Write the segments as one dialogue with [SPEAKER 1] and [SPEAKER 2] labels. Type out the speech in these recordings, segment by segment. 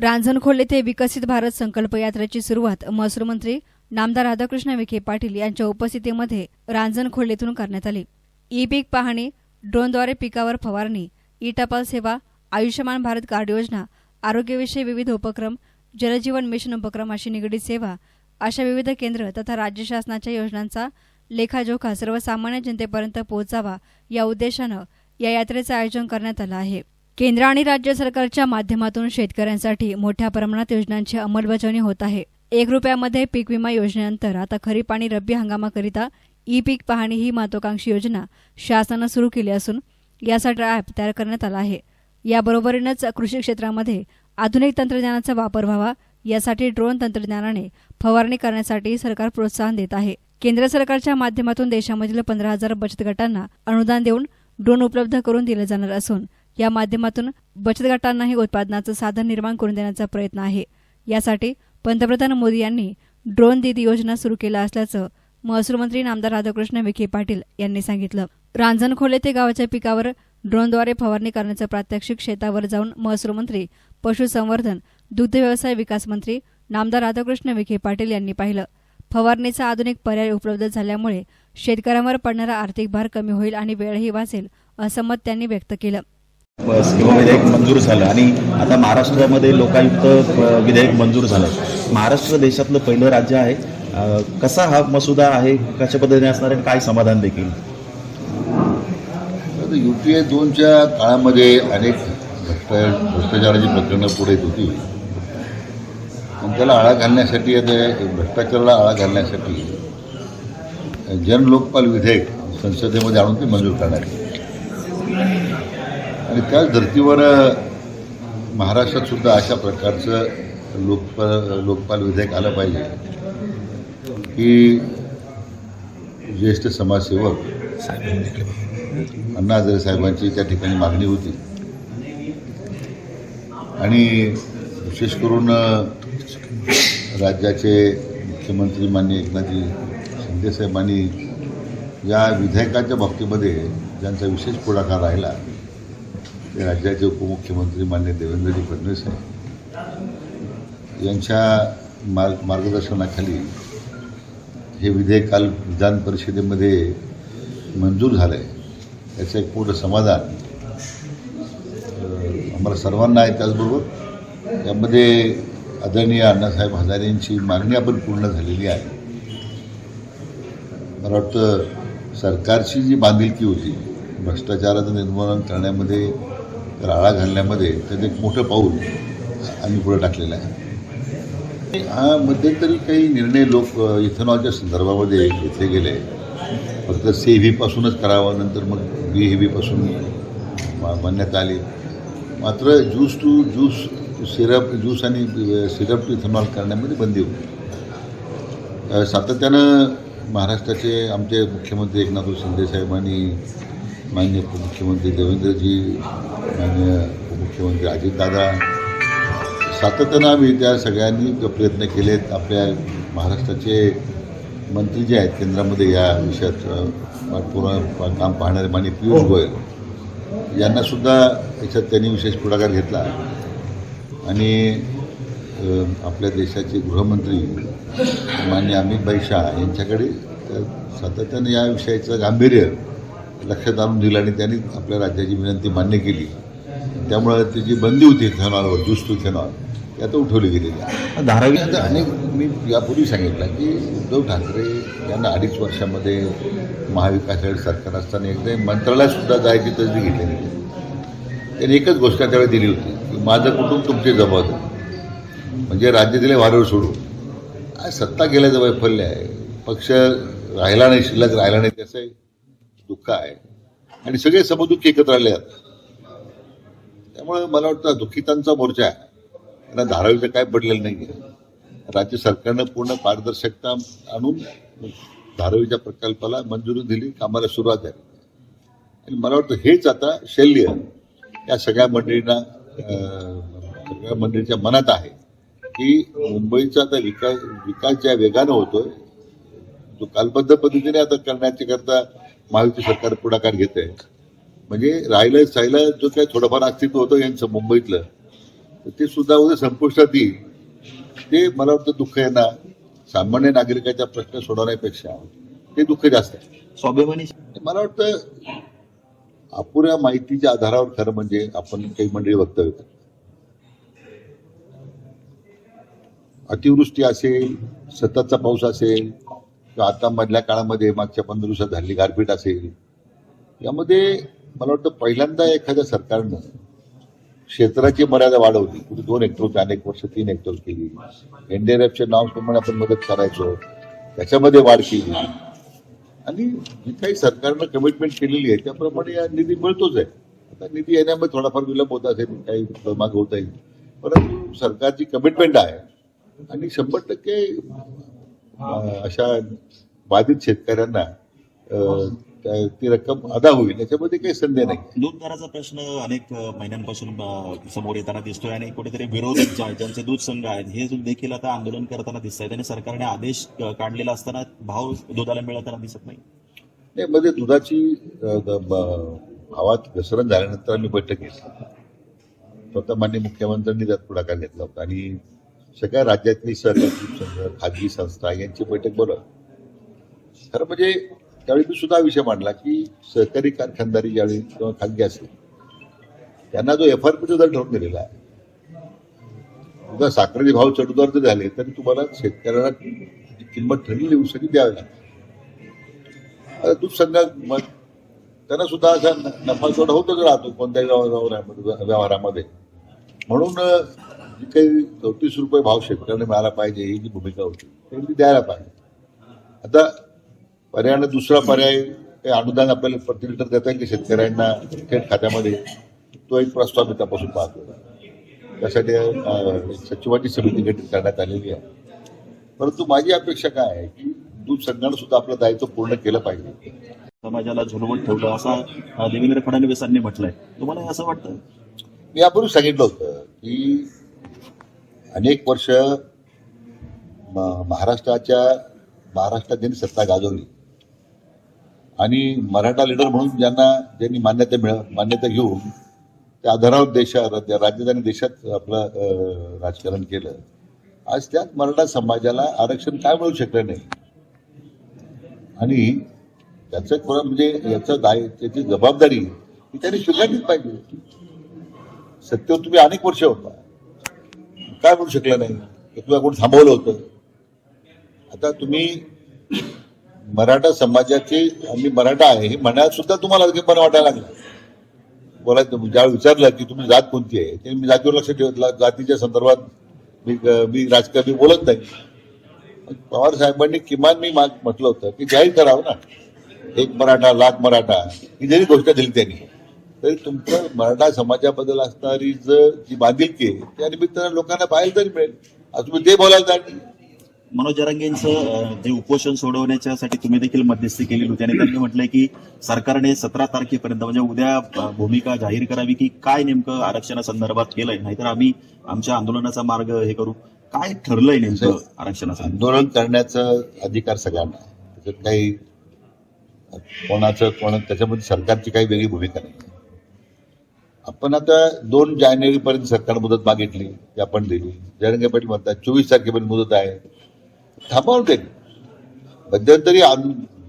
[SPEAKER 1] रांजणखोल येथे विकसित भारत संकल्प यात्रेची सुरुवात महसूल मंत्री नामदार राधाकृष्ण विखे पाटील यांच्या उपस्थितीमध्ये रांजणखोल येथून करण्यात आली. ई पीक पाहणी ड्रोनद्वारे पिकावर फवारणी ई टपाल सेवा आयुष्यमान भारत कार्ड योजना आरोग्यविषयी विविध उपक्रम जलजीवन मिशन उपक्रमाशी निगडीत सेवा अशा विविध केंद्र तथा राज्य शासनाच्या योजनांचा लेखाजोखा सर्वसामान्य जनतेपर्यंत पोहोचावा या उद्देशानं या यात्रेचं आयोजन करण्यात आलं आहे. केंद्र आणि राज्य सरकारच्या माध्यमातून शेतकऱ्यांसाठी मोठ्या प्रमाणात योजनांची अंमलबजावणी होत आहे. एक रुपयामध्ये पीक विमा योजनेनंतर आता खरीप आणि रब्बी हंगामाकरिता ई पीक पाहणी ही महत्वाकांक्षी योजना शासनानं सुरू केली असून यासाठी ॲप तयार करण्यात आला आहे. याबरोबरीनंच कृषी क्षेत्रामध्ये आधुनिक तंत्रज्ञानाचा वापर व्हावा यासाठी ड्रोन तंत्रज्ञानाने फवारणी करण्यासाठी सरकार प्रोत्साहन देत आहे. केंद्र सरकारच्या माध्यमातून देशामधील पंधरा हजार बचत गटांना अनुदान देऊन ड्रोन उपलब्ध करून दिले जाणार असून या माध्यमातून बचत गटांनाही उत्पादनाचं साधन निर्माण करून देण्याचा प्रयत्न आहे. यासाठी पंतप्रधान मोदी यांनी ड्रोन दीदी योजना सुरू केला असल्याचं महसूल मंत्री नामदार राधाकृष्ण विखे पाटील यांनी सांगितलं. रांजणखोले ते गावाच्या पिकावर ड्रोनद्वारे फवारणी करण्याचं प्रात्यक्षिक शेतावर जाऊन महसूल मंत्री पशुसंवर्धन दुग्ध व्यवसाय विकास मंत्री नामदार राधाकृष्ण विखे पाटील यांनी पाहिलं. फवारणीचा आधुनिक पर्याय उपलब्ध झाल्यामुळे शेतकऱ्यांवर पडणारा आर्थिक भार कमी होईल आणि वेळही वाचेल असं मत त्यांनी व्यक्त केलं.
[SPEAKER 2] किंवा विधेयक मंजूर झालं. आणि आता महाराष्ट्रामध्ये लोकायुक्त विधेयक मंजूर झालं महाराष्ट्र देशातलं पहिलं राज्य आहे. कसा हा मसुदा आहे? कशा पद्धतीने असणार आहे? काय समाधान देखील?
[SPEAKER 3] यू पी ए दोनच्या काळामध्ये अनेक भ्रष्टाचाराची प्रकरणं पुढे येत होती. आणि त्याला आळा घालण्यासाठी आता भ्रष्टाचाराला आळा घालण्यासाठी जन लोकपाल विधेयक संसदेमध्ये आणून ते मंजूर करणार आणि त्याच धर्तीवर महाराष्ट्रात सुद्धा अशा प्रकारचं लोकपाल लोकपाल विधेयक आलं पाहिजे की ज्येष्ठ समाजसेवक अण्णा हजारे साहेबांची त्या ठिकाणी मागणी होती. आणि विशेष करून राज्याचे मुख्यमंत्री माननीय एकनाथजी शिंदेसाहेबांनी या विधेयकाच्या बाबतीमध्ये ज्यांचा विशेष पुढाकार राहिला ते राज्याचे उपमुख्यमंत्री माननीय देवेंद्रजी फडणवीस साहेब यांच्या मार्ग मार्गदर्शनाखाली हे विधेयक काल विधान परिषदेमध्ये मंजूर झालं आहे याचं एक पूर्ण समाधान आम्हाला सर्वांना आहे त्याचबरोबर. यामध्ये आदरणीय अण्णासाहेब हजारे यांची मागणी आपण पूर्ण झालेली आहे. मला वाटतं सरकारची जी बांधिलकी होती भ्रष्टाचाराचं निर्मूलन करण्यामध्ये तर आळा घालण्यामध्ये त्याचं एक मोठं पाऊल आम्ही पुढे टाकलेलं आहे. हा मध्यंतरी काही निर्णय लोक इथेनॉलच्या संदर्भामध्ये घेतले गेले. फक्त सी व्हीपासूनच करावं नंतर मग बी हेवीपासून मान्यता आली. मात्र juice to juice syrup juice आणि सिरप टू इथेनॉल करण्यामध्ये बंदी होती. सातत्यानं महाराष्ट्राचे आमचे मुख्यमंत्री एकनाथ शिंदे साहेब आणि माननीय उपमुख्यमंत्री देवेंद्रजी माननीय उपमुख्यमंत्री अजितदादा सातत्यानं आम्ही त्या सगळ्यांनी प्रयत्न केलेत आपल्या महाराष्ट्राचे मंत्री जे आहेत केंद्रामध्ये या विषयात पाठपुरा काम पाहणारे माननीय पियुष गोयल यांनासुद्धा याच्यात त्यांनी विशेष पुढाकार घेतला. आणि आपल्या देशाचे गृहमंत्री माननीय अमितभाई शहा यांच्याकडे सातत्यानं या विषयाचं गांभीर्य लक्षात आणून दिलं आणि त्यांनी आपल्या राज्याची विनंती मान्य केली. त्यामुळं ती जी बंदी होती इथेनॉलवर ज्यूस टू इथेनॉल ती आता उठवली गेलेली आहे.
[SPEAKER 2] धारावी
[SPEAKER 3] आता अनेक मी यापूर्वी सांगितलं की उद्धव ठाकरे यांना अडीच वर्षामध्ये महाविकास आघाडी सरकार असताना एकदा मंत्रालयातसुद्धा जायची तसदी घेतलेली होती. त्यांनी एकच घोषणा त्यावेळी दिली होती की माझं कुटुंब तुमची जबाबदारी म्हणजे राज्य दिले वारं सोडू आज सत्ता गेल्याचं वैफल्य आहे. पक्ष राहिला नाही शिल्लक राहिला नाही त्याचं दुःख आहे. आणि सगळे समदुःख एकत्र आले आहेत. त्यामुळे मला वाटतं दुःखितांचा मोर्चा आहे. त्यांना धारावीचं काय पडलेलं नाही आहे राज्य सरकारनं पूर्ण पारदर्शकता आणून धारावीच्या प्रकल्पाला मंजुरी दिली कामाला सुरुवात झाली. आणि मला वाटतं हेच आता शल्य या सगळ्या मंडळींना सगळ्या मंडळीच्या मनात आहे की मुंबईचा आता विकास विकास ज्या वेगानं होतोय तो कालबद्ध पद्धतीने आता करण्याच्या करता महायुती सरकार पुढाकार घेत आहे म्हणजे राहिलं साहिलं जो काही थोडंफार अस्तित्व होतं यांचं मुंबईतलं तर ते सुद्धा उद्या संपुष्टात येईल. ते मला वाटतं दुःख आहे ना सामान्य नागरिकाच्या प्रश्न सोडवण्यापेक्षा ते दुःख जास्त आहे.
[SPEAKER 2] स्वाभिमानी
[SPEAKER 3] मला वाटतं अपुऱ्या माहितीच्या आधारावर खरं म्हणजे आपण काही मंडळी वक्तव्य करतो. अतिवृष्टी असेल सततचा पाऊस असेल किंवा आता मधल्या काळामध्ये मागच्या पंधरा दिवसात झालेली गारपीट असेल यामध्ये मला वाटतं पहिल्यांदा एखाद्या सरकारनं क्षेत्राची मर्यादा वाढवली. कुठे दोन हेक्टर अनेक वर्ष तीन हेक्टर केली. एनडीआरएफच्या नावाप्रमाणे आपण मदत करायचो त्याच्यामध्ये वाढ केली. आणि जी काही सरकारनं कमिटमेंट केलेली आहे त्याप्रमाणे या निधी मिळतोच आहे. आता निधी येण्यामध्ये थोडाफार विलंब होत असेल काही माग होता येईल परंतु सरकारची कमिटमेंट आहे. आणि शंभर टक्के अशा बाधित शेतकऱ्यांना ती रक्कम अदा होईल. याच्यामध्ये काही संदेह नाही.
[SPEAKER 2] दूध दराचा प्रश्न अनेक महिन्यांपासून समोर येताना दिसतोय आणि कुठेतरी विरोधक ज्यांचे दूध संघ आहेत हे देखील आता आंदोलन करताना दिसत आहेत आणि सरकारने आदेश काढलेला असताना भाव दुधाला मिळताना दिसत नाही.
[SPEAKER 3] नाही मध्ये दुधाची अं, द- ब- भावात घसरण झाल्यानंतर आम्ही बैठक घेतली. स्वतः मान्य मुख्यमंत्र्यांनी त्यात पुढाकार घेतला होता आणि सगळ्या राज्यातली सहकारी संघ खाजगी संस्था यांची बैठक बोलवली. खरं म्हणजे त्यावेळी मी सुद्धा विषय मांडला की सहकारी कारखानदारी ज्यावेळी किंवा खाजगी असेल त्यांना जो एफ आर पीचा दर ठरवून दिलेला आहे. उद्या साखरेचे भाव चढउतार जर झाले तरी तुम्हाला शेतकऱ्याला किंमत किंमत ठरलेली ऊसाची द्यावी लागते. आता दूध संघ मग त्यांना सुद्धा असा नफा सोडा होतच राहतो कोणत्याही व्यवहारामध्ये व्यवहारामध्ये. म्हणून जी काही चौतीस रुपये भाव शेतकऱ्यांना मिळाला पाहिजे ही जी भूमिका होती ती द्यायला पाहिजे. आता पर्यायानं दुसरा पर्याय काही अनुदान आपल्याला प्रति लिटर देता येईल की शेतकऱ्यांना थेट खात्यामध्ये? तो एक प्रस्ताव मी तपासून पाहतो. त्यासाठी सचिवाची समिती गठीत करण्यात आलेली आहे. परंतु माझी अपेक्षा काय आहे की दूध संघानं सुद्धा आपलं दायित्व पूर्ण केलं पाहिजे.
[SPEAKER 2] समाजाला झुलवत ठेवलं असं देवेंद्र फडणवीसांनी म्हटलंय. तुम्हाला असं वाटतं
[SPEAKER 3] मी यापूर्वी सांगितलं होतं की अनेक वर्ष महाराष्ट्राच्या महाराष्ट्रात सत्ता गाजवली. आणि मराठा लीडर म्हणून ज्यांना ज्यांनी मान्यता मिळ मान्यता घेऊन त्या आधारावर देशा राज्य- राज्यात आणि देशात आपलं राजकारण केलं. आज त्यात मराठा समाजाला आरक्षण काय मिळू शकलं नाही? आणि त्याचं खरं म्हणजे याचं दाय त्याची जबाबदारी ही त्यांनी स्वीकारलीच पाहिजे. सत्तेवर तुम्ही अनेक वर्ष होता. काय म्हणू शकलं नाही? की तुला कोण थांबवलं होतं? आता तुम्ही मराठा समाजाचे आम्ही मराठा आहे हे म्हणायला सुद्धा तुम्हाला पण वाटायला लागलं. बोलायचं ज्यावेळी विचारलं की तुम्ही जात कोणती आहे ते मी जातीवर लक्ष ठेवत जातीच्या संदर्भात मी मी राजकारणी बोलत नाही. पवार साहेबांनी किमान मी माग म्हटलं होतं की जाहीर करावं ना. एक मराठा लाख मराठा ही जरी गोष्ट दिली त्यांनी तरी तुमचं मराठा समाजाबद्दल असणारी ज जी बांधिलकी आहे त्या निमित्तानं लोकांना पाहायला तरी मिळेल. आज तुम्ही ते बोलायला जाणार
[SPEAKER 2] मनोज जरांगेंचं अ, जे उपोषण सोडवण्याच्यासाठी तुम्ही देखील मध्यस्थी केलेली होती आणि त्यांनी म्हटलंय की सरकारने सतरा तारखेपर्यंत म्हणजे उद्या भूमिका जाहीर करावी की काय नेमकं आरक्षणासंदर्भात केलंय? नाहीतर आम्ही आमच्या आंदोलनाचा मार्ग हे करू. काय ठरलंय नेमकं आरक्षणाचं
[SPEAKER 3] आंदोलन करण्याचा अधिकार सगळ्यांना. त्याच्यात काही कोणाचं कोणा त्याच्यामध्ये सरकारची काही वेगळी भूमिका नाही. आपण आता दोन जानेवारी पर्यंत सरकार मुदत मागितली ती आपण दिली. जरंगे पाटील म्हणतात चोवीस तारखेपर्यंत मुदत आहे. थांबवून दे. मध्यंतरी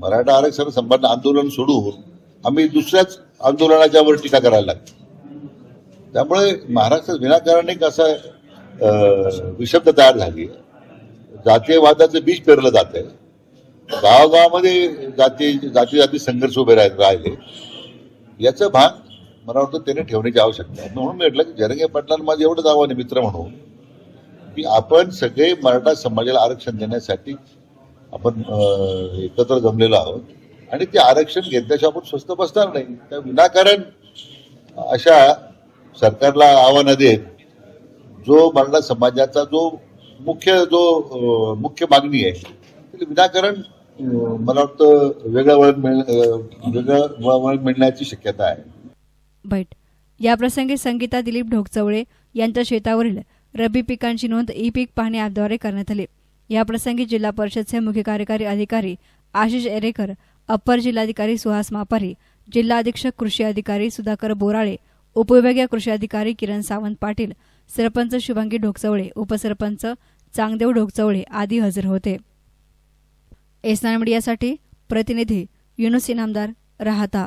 [SPEAKER 3] मराठा आरक्षण संबंध आंदोलन सोडून आम्ही दुसऱ्याच आंदोलनाच्या वर टीका करायला लागतो त्यामुळे महाराष्ट्रात विनाकारण एक असा विशब्द तयार झाली. जातीयवादाचं बीज पेरलं जात आहे. गावागावामध्ये जाती जाती जाती संघर्ष उभे राहत राहिले. याचं भान मला वाटतं त्याने ठेवण्याची आवश्यकता आहे. म्हणून म्हटलं की जरंगे पाटलांना माझं एवढंच आव्हान आहे मित्र म्हणून की आपण सगळे मराठा समाजाला आरक्षण देण्यासाठी आपण एकत्र जमलेलो आहोत आणि ते आरक्षण घेतल्याशिवाय आपण स्वस्त बसणार नाही. त्या विनाकारण अशा सरकारला आव्हानं देत जो मराठा समाजाचा जो मुख्य जो मुख्य मागणी आहे विनाकारण मला वाटतं वेगळं वळण मिळ वेगळं वळण मिळण्याची शक्यता आहे.
[SPEAKER 1] बैठ. याप्रसंगी संगीता दिलीप ढोकचवळे यांच्या शेतावरील रब्बी पिकांची नोंद ई पीक पाहणी ॲपद्वारे करण्यात आली. याप्रसंगी जिल्हा परिषदचे मुख्य कार्यकारी अधिकारी आशिष एरेकर अप्पर जिल्हाधिकारी सुहास मापारी जिल्हा अधीक्षक कृषी अधिकारी सुधाकर बोराळे उपविभागीय कृषी अधिकारी किरण सावंत पाटील सरपंच शुभांगी ढोकचवळे उपसरपंच चांगदेव ढोकचवळे आदी हजर होते. एसनान मीडियासाठी प्रतिनिधी युनुस इनामदार राहता.